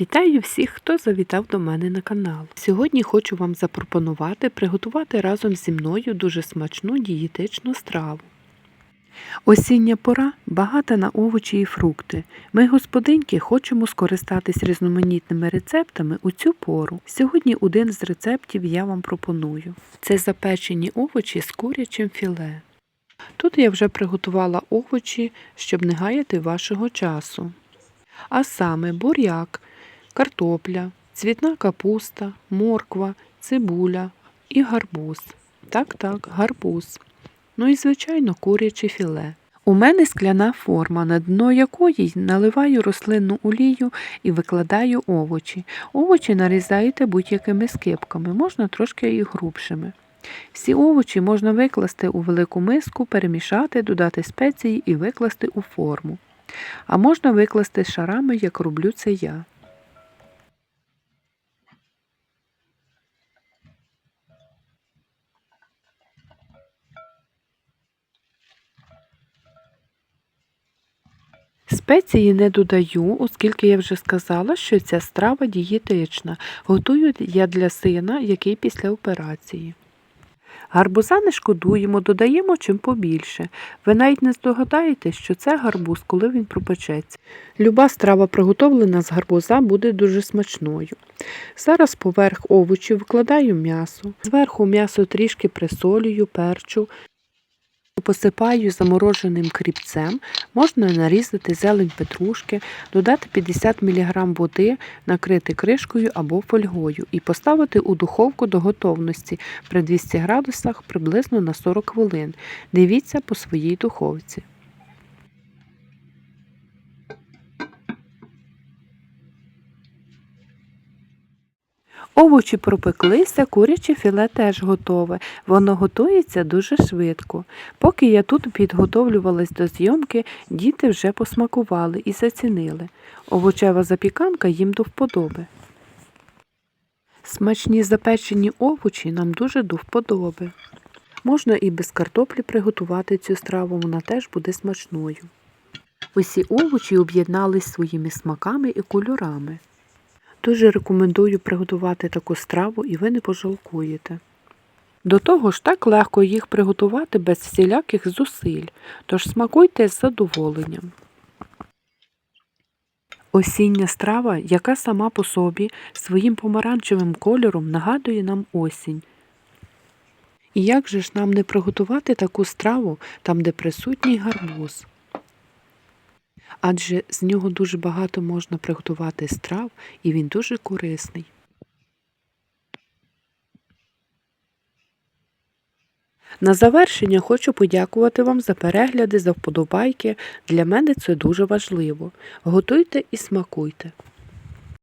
Вітаю всіх, хто завітав до мене на канал. Сьогодні хочу вам запропонувати приготувати разом зі мною дуже смачну дієтичну страву. Осіння пора багата на овочі і фрукти. Ми, господинки, хочемо скористатись різноманітними рецептами у цю пору. Сьогодні один з рецептів я вам пропоную. Це запечені овочі з курячим філе. Тут я вже приготувала овочі, щоб не гаяти вашого часу. А саме буряк, картопля, цвітна капуста, морква, цибуля і гарбуз. Так, так, гарбуз. Ну і, звичайно, куряче філе. У мене скляна форма, на дно якої наливаю рослинну олію і викладаю овочі. Овочі нарізаєте будь-якими скипками, можна трошки і грубшими. Всі овочі можна викласти у велику миску, перемішати, додати спеції і викласти у форму. А можна викласти шарами, як роблю це я. Спеції не додаю, оскільки я вже сказала, що ця страва дієтична. Готую я для сина, який після операції. Гарбуза не шкодуємо, додаємо чим побільше. Ви навіть не здогадаєтесь, що це гарбуз, коли він пропечеться. Люба страва, приготовлена з гарбуза, буде дуже смачною. Зараз поверх овочів викладаю м'ясо. Зверху м'ясо трішки присолюю, перчу. Посипаю замороженим кріпцем, можна нарізати зелень петрушки, додати 50 мг води, накрити кришкою або фольгою і поставити у духовку до готовності при 200 градусах приблизно на 40 хвилин. Дивіться по своїй духовці. Овочі пропеклися, куряче філе теж готове. Воно готується дуже швидко. Поки я тут підготовлювалась до зйомки, діти вже посмакували і зацінили. Овочева запіканка їм до вподоби. Смачні запечені овочі нам дуже до вподоби. Можна і без картоплі приготувати цю страву, вона теж буде смачною. Усі овочі об'єднались своїми смаками і кольорами. Дуже рекомендую приготувати таку страву і ви не пожалкуєте. До того ж так легко їх приготувати без всіляких зусиль, тож смакуйте з задоволенням. Осіння страва, яка сама по собі своїм помаранчевим кольором нагадує нам осінь. І як же ж нам не приготувати таку страву там, де присутній гарбуз? Адже з нього дуже багато можна приготувати страв, і він дуже корисний. На завершення хочу подякувати вам за перегляди, за вподобайки. Для мене це дуже важливо. Готуйте і смакуйте.